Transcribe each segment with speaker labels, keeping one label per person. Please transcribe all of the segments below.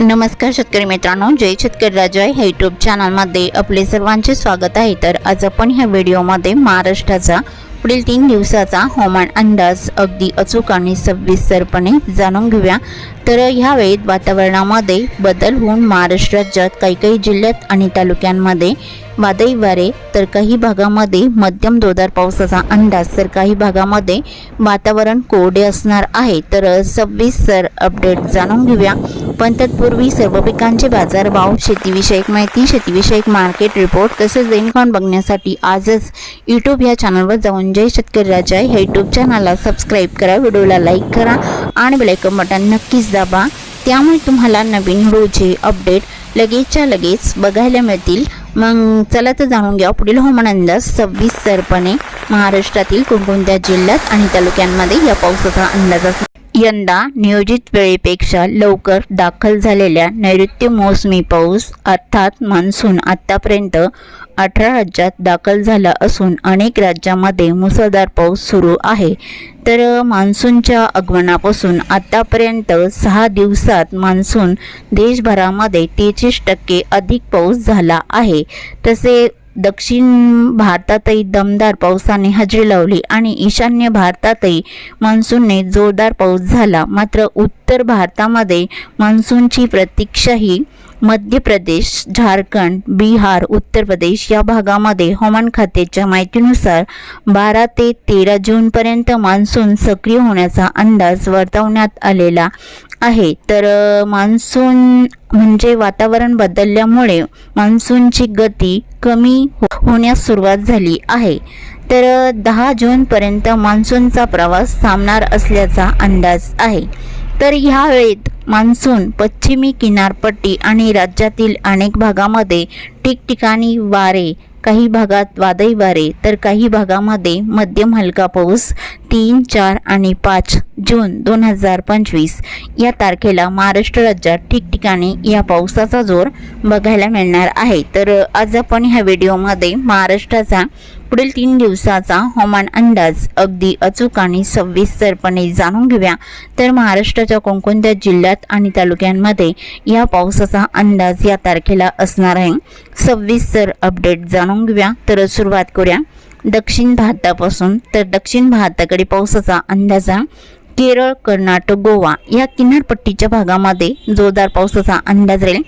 Speaker 1: नमस्कार शेतकरी मित्रांनो जय शेतकरी राजा ह्या यूट्यूब चॅनलमध्ये आपले सर्वांचे स्वागत आहे. तर आज आपण ह्या व्हिडिओमध्ये महाराष्ट्राचा पुढील तीन दिवसाचा हवामान अंदाज अगदी अचूक आणि सविस्तरपणे जाणून घेऊया. तर ह्या वेळेत वातावरणामध्ये बदल होऊन महाराष्ट्र राज्यात काही काही जिल्ह्यात आणि तालुक्यांमध्ये वादळी वारे तर काही भागामध्ये मध्यम जोरदार पावसाचा अंदाज. तर काही भागामध्ये वातावरण कोरडे असणार आहे. तर सविस्तर अपडेट जाणून घेऊया. पण तत्पूर्वी सर्व पिकांचे बाजारभाव शेतीविषयक माहिती शेतीविषयक मार्केट रिपोर्ट तसेच दैनिकान बघण्यासाठी आजच यूट्यूब या चॅनलवर जाऊन जय शेतकरी राजा. ह्या यूट्यूब चॅनलला सबस्क्राईब करा. व्हिडिओला लाईक करा. आणि बेलायकन बटन नक्कीच दाबा. त्यामुळे तुम्हाला नवीन रोजे अपडेट लगेचच्या लगेच बघायला मिळतील. मग चला तर जाणून घ्या पुढील हवामान अंदाज सव्वीस सरपणे महाराष्ट्रातील कोणकोणत्या जिल्ह्यात आणि तालुक्यांमध्ये या पावसाचा अंदाज असणार यंदा नियोजित वेळेपेक्षा लवकर दाखल झालेल्या नैऋत्य मोसमी पाऊस अर्थात मान्सून आत्तापर्यंत अठरा राज्यात दाखल झाला असून अनेक राज्यामध्ये मुसळधार पाऊस सुरू आहे. तर मान्सूनच्या आगमनापासून आत्तापर्यंत सहा दिवसात मान्सून देशभरामध्ये तेहतीस टक्के अधिक पाऊस झाला आहे. तसे दक्षिण भारतातही दमदार पावसाने हजेरी लावली आणि ईशान्य भारतातही मान्सूनने जोरदार पाऊस झाला. मात्र उत्तर भारतामध्ये मान्सूनची प्रतीक्षाही मध्य प्रदेश झारखंड बिहार उत्तर प्रदेश या भागामध्ये हवामान खात्याच्या माहितीनुसार बारा ते तेरा जूनपर्यंत मान्सून सक्रिय होण्याचा अंदाज वर्तवण्यात आलेला आहे. तर मान्सून म्हणजे वातावरण बदलल्यामुळे मान्सूनची गती कमी हो- होण्यास सुरुवात झाली आहे. तर दहा जूनपर्यंत मान्सूनचा प्रवास थांबणार असल्याचा अंदाज आहे. तर ह्या वेळेत मान्सून पश्चिमी किनारपट्टी आणि राज्यातील अनेक भागामध्ये ठिकठिकाणी वारे काही भागात वादळी वारे तर काही भागामध्ये मध्यम हलका पाऊस तीन चार आणि पाच जून दोन हजार पंचवीस. या तारखेला महाराष्ट्र राज्यात ठिकठिकाणी या पावसाचा जोर बघायला मिळणार आहे. तर आज आपण ह्या व्हिडिओमध्ये महाराष्ट्राचा पुढील तीन दिवसाचा हवामान अंदाज अगदी अचूक आणि सविस्तरपणे जाणून घेऊया. तर महाराष्ट्राच्या कोणकोणत्या जिल्ह्यात आणि तालुक्यांमध्ये या पावसाचा अंदाज या तारखेला असणार आहे? सविस्तर अपडेट जाणून घेऊया. तर सुरुवात करूया. दक्षिण भारतापासून तर दक्षिण भारताकडे पावसाचा अंदाज केरळ कर्नाटक गोवा या किनारपट्टीच्या भागामध्ये जोरदार पावसाचा अंदाज राहील.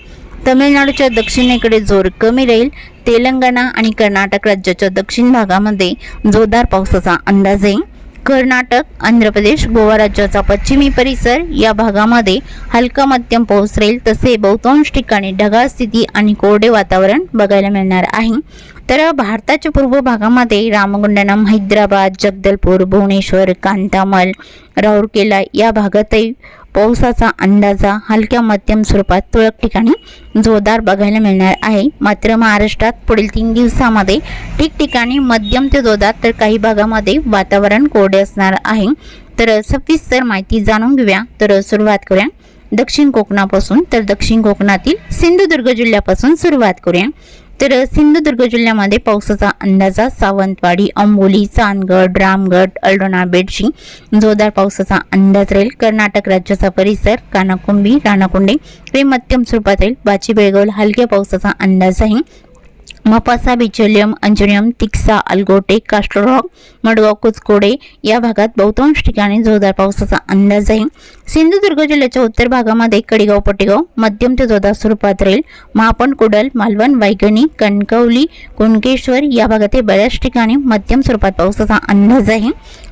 Speaker 1: तमिळनाडूच्या दक्षिणेकडे जोर कमी राहील. तेलंगणा आणि कर्नाटक राज्याच्या दक्षिण भागामध्ये जोरदार पावसाचा अंदाज आहे. कर्नाटक आंध्र प्रदेश गोवा राज्याचा पश्चिमी परिसर या भागामध्ये हलका मध्यम पाऊस राहील. तसे बहुतांश ठिकाणी ढगाळ स्थिती आणि कोरडे वातावरण बघायला मिळणार आहे. तर भारताच्या पूर्व भागामध्ये रामगुंडनम हैदराबाद जगदलपूर भुवनेश्वर कांतामल राऊरकेला या भागातही पावसाचा अंदाजा हलक्या मध्यम स्वरूपात तुरळक ठिकाणी जोरदार बघायला मिळणार आहे. मात्र महाराष्ट्रात पुढील तीन दिवसामध्ये ठिकठिकाणी मध्यम ते जोरदार तर काही भागामध्ये वातावरण कोरडे असणार आहे. तर सविस्तर माहिती जाणून घेऊया. तर सुरुवात करूया. दक्षिण कोकणापासून तर दक्षिण कोकणातील सिंधुदुर्ग जिल्ह्यापासून सुरुवात करूया. तर सिंधुदुर्ग जिल्ह्यामध्ये पावसाचा अंदाजा सावंतवाडी अंबोली चांदगड रामगड अल्डोना बेडशी जोरदार पावसाचा अंदाज राहील. कर्नाटक राज्याचा परिसर कानाकुंबी राणाकुंडे हे मध्यम स्वरूपात राहील. बाची बेळगावला हलक्या पावसाचा अंदाज आहे मपासा बिचोलियम अंजुनियम तिक्सा अल्गोटेक कास्ट्रोरॉक मडगाव कुचकोडे या भागात बहुतांश ठिकाणी जोरदार पावसाचा अंदाज आहे. सिंधुदुर्ग जिल्ह्याच्या उत्तर भागामध्ये कडेगाव पटेगाव मध्यम ते जोरदार स्वरूपात राहील. महापण कुडल मालवण वायगणी कणकवली कुणकेश्वर या भागातील बऱ्याच ठिकाणी मध्यम स्वरूपात पावसाचा अंदाज आहे.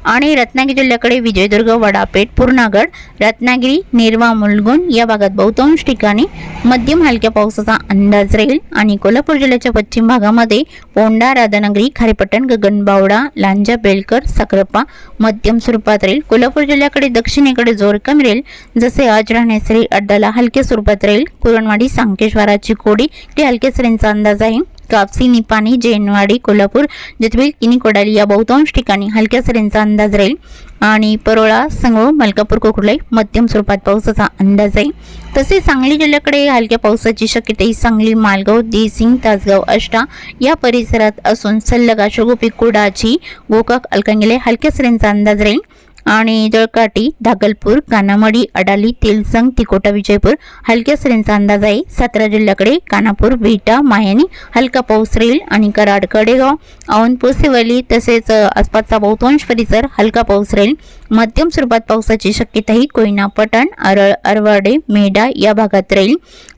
Speaker 1: आणि रत्नागिरी जिल्ह्याकडे विजयदुर्ग वडापेठ पूर्णागड रत्नागिरी निर्वा मुलगुण या भागात बहुतांश ठिकाणी मध्यम हलक्या पावसाचा अंदाज राहील. आणि कोल्हापूर जिल्ह्याच्या पश्चिम भागामध्ये पोंडा राधानगरी खारेपट्टण गगनबावडा लांजा बेलकर साखरप्पा मध्यम स्वरूपात राहील. कोल्हापूर जिल्ह्याकडे दक्षिणेकडे जोर कमी राहील. जसे आज राहण्यासरी अड्डाला हलक्या स्वरूपात राहील. कुरणवाडी सांकेश्वराची कोडी ते हलक्या सरींचा अंदाज आहे. कापसी निपाणी जैनवाडी कोल्हापूर जतबील किनी कोडाली या बहुतांश ठिकाणी हलक्या सरींचा अंदाज राहील. आणि परोळा संगो मलकापूर कोकुलाई मध्यम स्वरूपात पावसाचा अंदाज आहे तसेच सांगली जिल्ह्याकडे हलक्या पावसाची शक्यता ही सांगली मालगाव देसिंग तासगाव अष्टा या परिसरात असून सल्लगा अशोगोपी कुडाची गोकाक अलकंगेले हलक्या सरींचा अंदाज राहील. आणि जळकाटी धागलपूर कानामडी अडाली तेलसंग तिकोटा विजयपूर हलक्या सरींचा अंदाज आहे. सातारा जिल्ह्याकडे कानापूर भेटा मायानी हलका पाऊस राहील आणि कराड कडेगाव औनपूर सिवली तसेच आसपासचा बहुतांश परिसर हलका पाऊस राहील. मध्यम स्वरूपात पावसाची शक्यताही कोयना पटण अरळ अरवाडे मेढा या भागात राहील.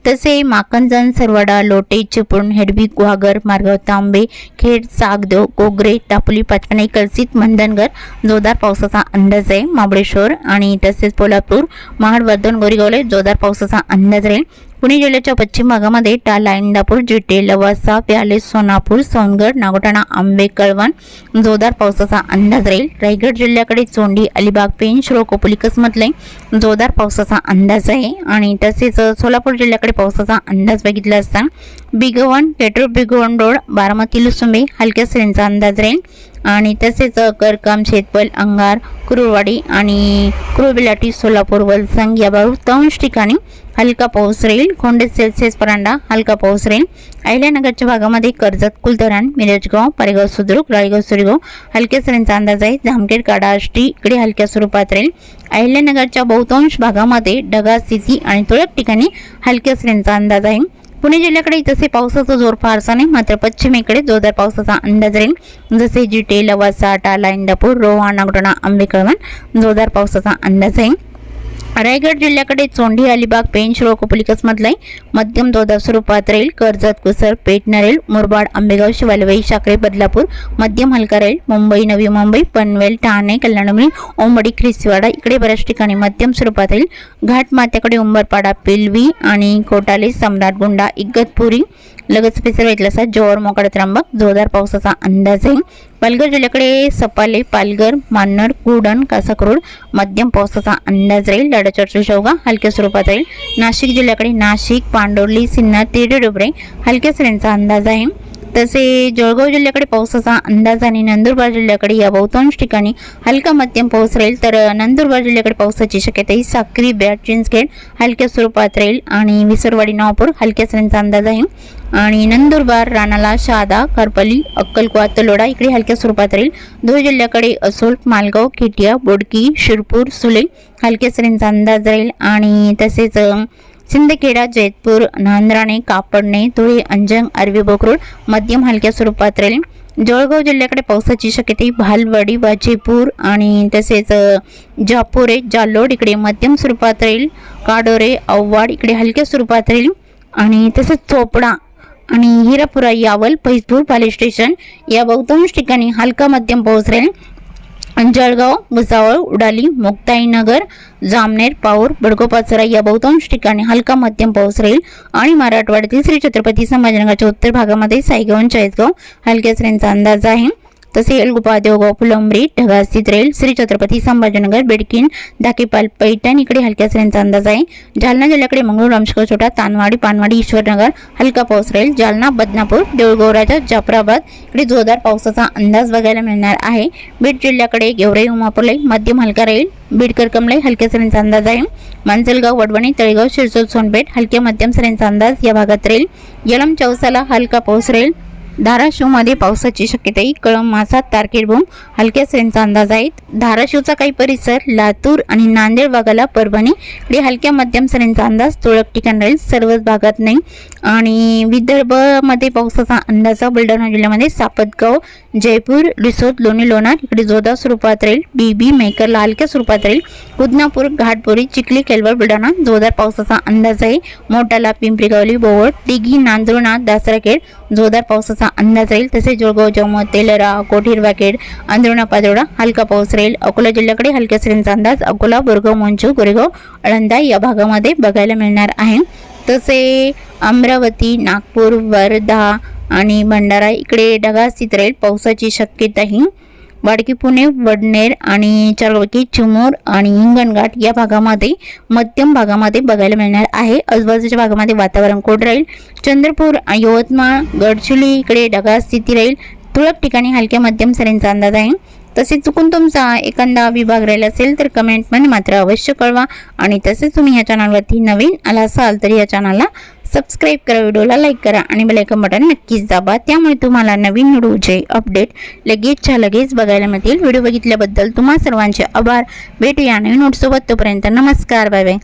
Speaker 1: तसे माकंजन सरवाडा लोटे चिपळूण हेडबी गुहागर मार्गाव तांबे खेड सागदेव गोगरे टापोली पाचपणे कलसीत मंदनगर जोरदार पावसाचा अंदाज आहे महाबळेश्वर आणि तसेच पोलापूर महाड वर्धन गोरीगावले जोरदार पावसाचा अंदाज राहील. पुणे जिल्ह्याच्या पश्चिम भागामध्ये टाला इंदापूर जिटे लवासा प्याले सोनापूर सोनगड नागोटाणा आंबे कळवण जोरदार पावसाचा अंदाज राहील. रायगड जिल्ह्याकडे चोंडी अलिबाग पेन श्रो कोपोली कसमतले जोरदार पावसाचा अंदाज आहे आणि तसेच सोलापूर जिल्ह्याकडे पावसाचा अंदाज बघितला असता बिगवण पेट्रोल बिगवण रोड बारामती लुसुंबे हलक्या सरींचा अंदाज राहील. आणि तसेच करकाम शेतपल अंगार कुरुवाडी आणि कुरुबिलाटी सोलापूर वलसंग या बहुतांश ठिकाणी हलका पाऊस राहील. खोंडे सेल्सिअस परांडा हलका पाऊस राहील. अहिल्यानगरच्या भागामध्ये कर्जत कुलधरण मिरजगाव पारेगाव सुद्रुक राळेगाव सुरगाव हलक्या सरींचा अंदाज आहे. जामखेड काडा आष्टी इकडे हलक्या स्वरूपात राहील. अहिल्यानगरच्या बहुतांश भागामध्ये ढगा स्थिती आणि तुरळक ठिकाणी हलक्या सरींचा अंदाज आहे. पुणे जिल्ह्याकडे तसे पावसाचा जोर फारसा नाही मात्र पश्चिमेकडे जोरदार पावसाचा अंदाज राहील. जसे जिटे लवासा टाला इंदापूर रोहा नागडोणा आंबेकळवण जोरदार पावसाचा अंदाज राहील. रायगड जिल्ह्याकडे चोंडी अलिबाग पेंच शिरो कोपलिकस मध्यम दोदा स्वरूपात राहील कर्जत कुसर पेठ नरेल मुरबाड आंबेगाव शिवालवाई साखरे बदलापूर मध्यम हलका राहील मुंबई नवी मुंबई पनवेल ठाणे कल्याणमुळी ओंबडी ख्रिसवाडा इकडे बऱ्याच ठिकाणी मध्यम स्वरूपात राहील घाट मात्याकडे उंबरपाडा पिलवी आणि कोटाले सम्राटगुंडा इगतपुरी लगेच पिसरवायतला असा जोर मोकळा त्र्यंबक जोरदार पावसाचा अंदाज आहे. पालघर जिल्ह्याकडे सपाले पालघर मान्नर कुडण कासाकरोड मध्यम पावसाचा अंदाज राहील. लाडाचरची शेवगा हलक्या स्वरूपात राहील. नाशिक जिल्ह्याकडे नाशिक पांडोर्ली सिन्नर तिरडे डोबरे हलक्या सरींचा अंदाज आहे. तसे जळगाव जिल्ह्याकडे पावसाचा अंदाज आणि नंदुरबार जिल्ह्याकडे या बहुतांश ठिकाणी हलका मध्यम पाऊस राहील. तर नंदुरबार जिल्ह्याकडे पावसाची शक्यता ही साक्री बॅट चिंचखेड हलक्या स्वरूपात राहील. आणि विसरवाडी नावपूर हलक्या सरींचा अंदाज आहे. आणि नंदुरबार राणाला शहादा करपली अक्कलकुवा तलोडा इकडे हलक्या स्वरूपात राहील. धुळे जिल्ह्याकडे असोल मालगाव खेटिया बोडकी शिरपूर सुले हलक्या सरींचा अंदाज राहील. आणि तसेच सिंदखेडा जैतपूर नांद्राणे कापडणे धुळे अंजंग अरवी बोकरोड मध्यम हलक्या स्वरूपात राहील. जळगाव जिल्ह्याकडे पावसाची शक्यता भालवाडी वाजेपूर आणि तसेच जापोरे जालोड इकडे मध्यम स्वरूपात राहील. काडोरे औवाड इकडे हलक्या स्वरूपात राहील. आणि तसेच चोपडा आणि हिरापुरा यावल पैसपूर पाले स्टेशन या बहुतांश ठिकाणी हलका मध्यम पाऊस राहील. जळगाव भुसावळ उडाली मुक्ताईनगर जामनेर पाऊर बडगोपाचरा या बहुतांश ठिकाणी हलका मध्यम पाऊस राहील. आणि मराठवाड्यातील श्री छत्रपती संभाजीनगरच्या उत्तर भागामध्ये सायगाव आणि चाळीसगाव हलक्या सरींचा अंदाज आहे. तसेल गुपा देवगाव फुलंब्री ढगाळ स्थित श्री छत्रपती संभाजीनगर बेडकीन दाकेपाल पैठण इकडे हलक्या सरींचा अंदाज आहे जालना जिल्ह्याकडे मंगळूर रामशेखर छोटा तानवाडी पानवाडी ईश्वरनगर हलका पाऊस राहील जालना बदनापूर देऊळगौराजा जाफराबाद इकडे जोरदार पावसाचा अंदाज बघायला मिळणार आहे बीड जिल्ह्याकडे गेवराई उमापूरलाई मध्यम हलका राहील बीडकर कमले हलक्या सरींचा अंदाज आहे मांजलगाव वडवणी तळेगाव शिरसोल सोनपेठ हलक्या मध्यम सरींचा अंदाज या भागात राहील यलम चौसाला हलका पाऊस राहील धाराशिवमध्ये पावसाची शक्यताही आहे कळम मासा तारकेलबोम हलक्या सरींचा अंदाज आहे. धाराशिवचा काही परिसर लातूर आणि नांदेड भागाला परभणी इकडे हलक्या मध्यम सरींचा अंदाज तुरळक ठिकाण राहील. सर्वच भागात नाही. आणि विदर्भमध्ये पावसाचा अंदाज आहे. बुलढाणा जिल्ह्यामध्ये सापतगाव जयपूर रिसोद लोणी लोणार इकडे जोधा स्वरूपात राहील. बीबी मेकरला हलक्या स्वरूपात राहील. उदनापूर घाटपुरी चिखली केलवर बुलढाणा जोरदार पावसाचा अंदाज आहे. मोठाला पिंपरीगावली बोवळ दिघी नांदुर्णा दासराखेड जोरदार पावसाचा अंदाज राहील. तसेच जळगाव जम्मू तेलरा कोठीरवाखेड अंदरुणा पादोडा हलका पाऊस राहील. अकोला जिल्ह्याकडे हलक्या सरींचा अंदाज अकोला बोरगाव मुंजू गोरेगाव अळंदा या भागामध्ये बघायला मिळणार आहे. तसे अमरावती नागपूर वर्धा आणि भंडारा इकडे ढगाळ स्थित राहील. पावसाची शक्यताही वाडकी पुणे वडनेर आणि चारवकी चिमूर आणि हिंगणघाट या भागामध्ये मध्यम भागामध्ये बघायला मिळणार आहे. आजूबाजूच्या भागामध्ये वातावरण कोरडं राहील. चंद्रपूर यवतमाळ गडचिरोली इकडे ढगाळ स्थिती राहील. तुरळक ठिकाणी हलक्या मध्यम सरींचा अंदाज आहे. तसेच चुकून तुमचा एखादा विभाग राहिला असेल तर कमेंटमध्ये मात्र अवश्य कळवा. आणि तसेच तुम्ही या चॅनलवरती नवीन आला असाल तर या चॅनलला सबस्क्राईब करा व्हिडिओला लाईक करा आणि बेलायकन बटन नक्कीच दाबा. त्यामुळे तुम्हाला नवीन व्हिडिओचे अपडेट लगेचच्या लगेच बघायला मिळतील. व्हिडिओ बघितल्याबद्दल तुम्हा सर्वांचे आभार. भेटूया नवीन नोटसोबत तोपर्यंत नमस्कार. Bye bye